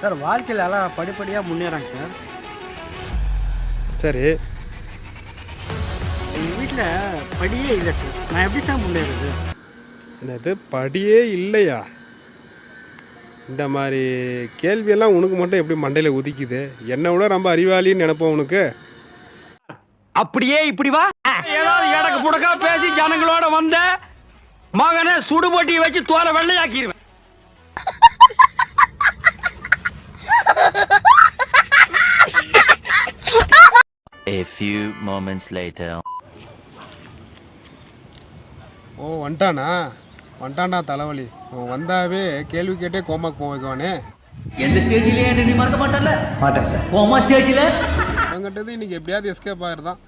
Sir வாழ்க்கையில் எல்லாம் படிப்படியாக முன்னேறாங்க சார். சரி. எங்கள் வீட்டில் படியே இல்லை சார். நான் எப்படி சார் முன்னேறது? என்னது படியே இல்லையா? இந்த மாதிரி கேள்வியெல்லாம் உனக்கு மட்டும் எப்படி மண்டையில் உதிக்குது? என்னை விட ரொம்ப அறிவாளின்னு நினைப்போம் உனக்கு. அப்படியே இப்படி வா. ஏதாவது எடக்கு புடக்கா பேசி ஜனங்களோட வந்த மகனை சுடுபொட்டி வச்சு தோலை வெள்ளையாக்கிடுவேன். A few moments later. ஓ வந்துட்டானா? வந்துட்டான்டா தலைவலி. வந்தாவே கேள்வி கேட்டே கோமாக்கு போக வைக்குவானே எந்த ஸ்டேஜ்லயே நீ மறக்க மாட்டல மாட்டேன் சார். ஓமா ஸ்டேஜ்ல அவங்ககிட்டது இன்னைக்கு எப்படியாவது எஸ்கேப் ஆயிருந்தான்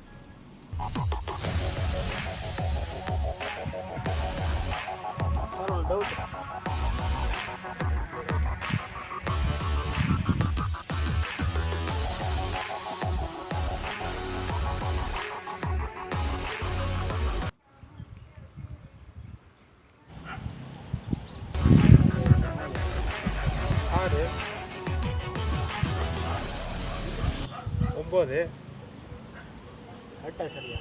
ஆறு ஒம்பது கரெக்டாக சரியா.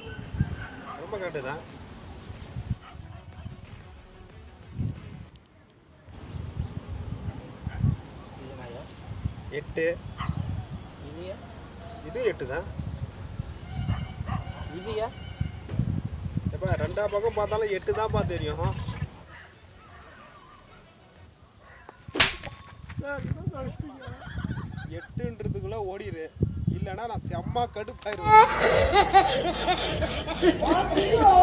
ரொம்ப கரெக்டு தான். எட்டு. இது எட்டு தான். இதுயா எப்பா ரெண்டா பக்கம் பார்த்தாலும் எட்டு தான்ப்பா தெரியும். எட்டுன்றதுக்குள்ள ஓடிடு இல்லைன்னா நான் செம்ம கடுப்பாயிருவேன்.